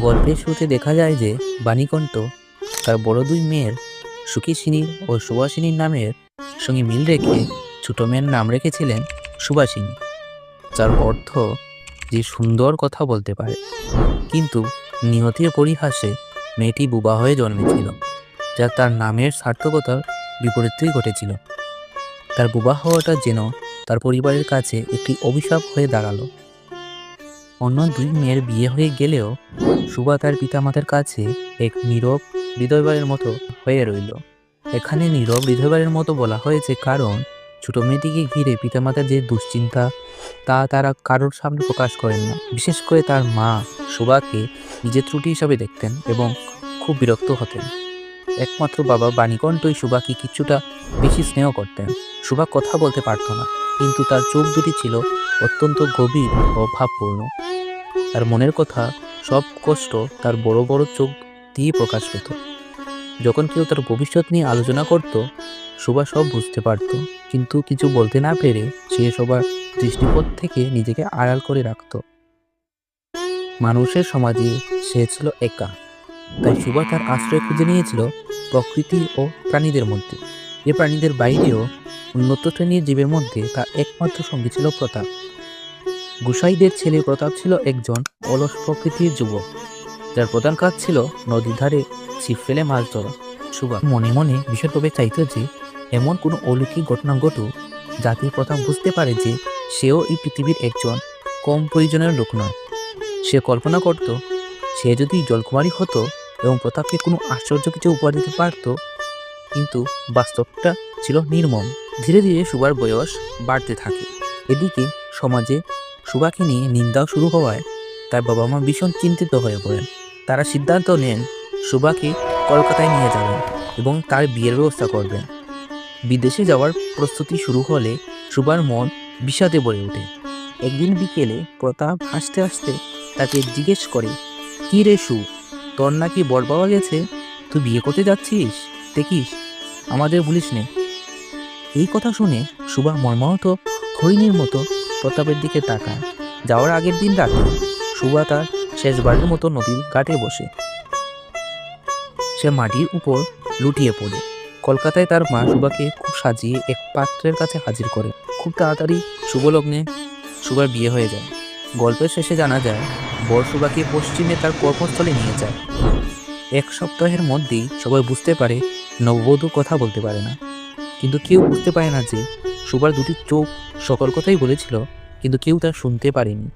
গল্পের শুরুতে দেখা যায় যে বাণীকণ্ঠ তার বড় দুই মেয়ের, সুখীসিনী ও সুভাষিনীর নামের সঙ্গে মিল রেখে ছোট মেয়ের নাম রেখেছিলেন সুভাষিনী যার অর্থ যে সুন্দর কথা বলতে পারে। কিন্তু নিহতের পরিহাসে মেয়েটি বুবা হয়ে জন্মেছিল, যা তার নামের সার্থকতার বিপরীতই ঘটেছিল। তার বুবা হওয়াটা যেন তার পরিবারের কাছে একটি অভিশাপ হয়ে দাঁড়াল। অন্য দুই মেয়ের বিয়ে হয়ে গেলেও সুবা তার পিতামাতার কাছে এক নীরব হৃদয়বারের মতো হয়ে রইল। এখানে নীরব হৃদয়বারের মতো বলা হয়েছে কারণ ছোট মেয়েটিকে ঘিরে পিতামাতার যে দুশ্চিন্তা, তা তারা কারোর সামনে প্রকাশ করেন না। বিশেষ করে তার মা সুবাকে নিজের ত্রুটি হিসাবে দেখতেন এবং খুব বিরক্ত হতেন। একমাত্র বাবা বাণীকণ্ঠই সুবাকে কিছুটা বেশি স্নেহ করতেন। সুবা কথা বলতে পারত না, কিন্তু তার চোখ দুটি ছিল অত্যন্ত গভীর ও ভাবপূর্ণ তার মনের কথা, সব কষ্ট তার বড় বড় চোখ দিয়ে প্রকাশ পেত। যখন কেউ তার ভবিষ্যৎ নিয়ে আলোচনা করত সুভা সব বুঝতে পারত, কিন্তু কিছু বলতে না পেরে সে সবার দৃষ্টিপথ থেকে নিজেকে আড়াল করে রাখত। মানুষের সমাজে সে ছিল একা, তাই সুভা তার আশ্রয় খুঁজে নিয়েছিল প্রকৃতি ও প্রাণীদের মধ্যে। যে প্রাণীদের বাইরেও উন্নত শ্রেণির জীবের মধ্যে তার একমাত্র সঙ্গী ছিল প্রতাপ। গুসাইদের ছেলে প্রতাপ ছিল একজন অলস প্রকৃতির যুবক। যার প্রধান কাজ ছিল নদীর ধারে ছিপ ফেলে মাছ ধরা। সুভা মনে মনে ভীষণভাবে চাইত যে এমন কোনো অলৌকিক ঘটনা ঘটুক, যাতে প্রতাপ বুঝতে পারে যে সেও এই পৃথিবীর একজন কম প্রয়োজনের লোক নয়। সে কল্পনা করত, সে যদি জলকুমারী হতো এবং প্রতাপকে কোনো আশ্চর্য কিছু উপহার দিতে পারত, কিন্তু বাস্তবটা ছিল নির্মম। ধীরে ধীরে সুবার বয়স বাড়তে থাকে। এদিকে সমাজে সুবাকে নিয়ে নিন্দাও শুরু হওয়ায় তার বাবা মা ভীষণ চিন্তিত হয়ে পড়েন। তারা সিদ্ধান্ত নেন সুবাকে কলকাতায় নিয়ে যাবেন এবং তার বিয়ের ব্যবস্থা করবেন। বিদেশে যাওয়ার প্রস্তুতি শুরু হলে সুবার মন বিষাদে ভরে ওঠে। একদিন বিকেলে প্রতাপ হাসতে হাসতে তাকে জিজ্ঞেস করে, কি রে সু, তোর নাকি বর পাওয়া গেছে? তুই বিয়ে করতে যাচ্ছিস? দেখিস, আমাদের বলিস নে। এই কথা শুনে সুবা মর্মাহত হরিণীর মতো প্রতাপের দিকে তাকায়। যাওয়ার আগের দিন রাতে সুবা তার শেষবারের মতো নদীর ঘাটে বসে। সে মাটির উপর লুটিয়ে পড়ে। কলকাতায় তার মা সুবাকে খুব সাজিয়ে এক পাত্রের কাছে হাজির করে। খুব তাড়াতাড়ি শুভলগ্নে সুবার বিয়ে হয়ে যায়। গল্পের শেষে জানা যায়, বর সুবাকে পশ্চিমে তার কর্মস্থলে নিয়ে যায়। এক সপ্তাহের মধ্যেই সবাই বুঝতে পারে নববধূ কথা বলতে পারে না। কিন্তু কেউ বুঝতে পারে না যে, সুবার দুটি চোখ সকল কথাই বলেছিল, কিন্তু কেউ তা শুনতে পারেনি।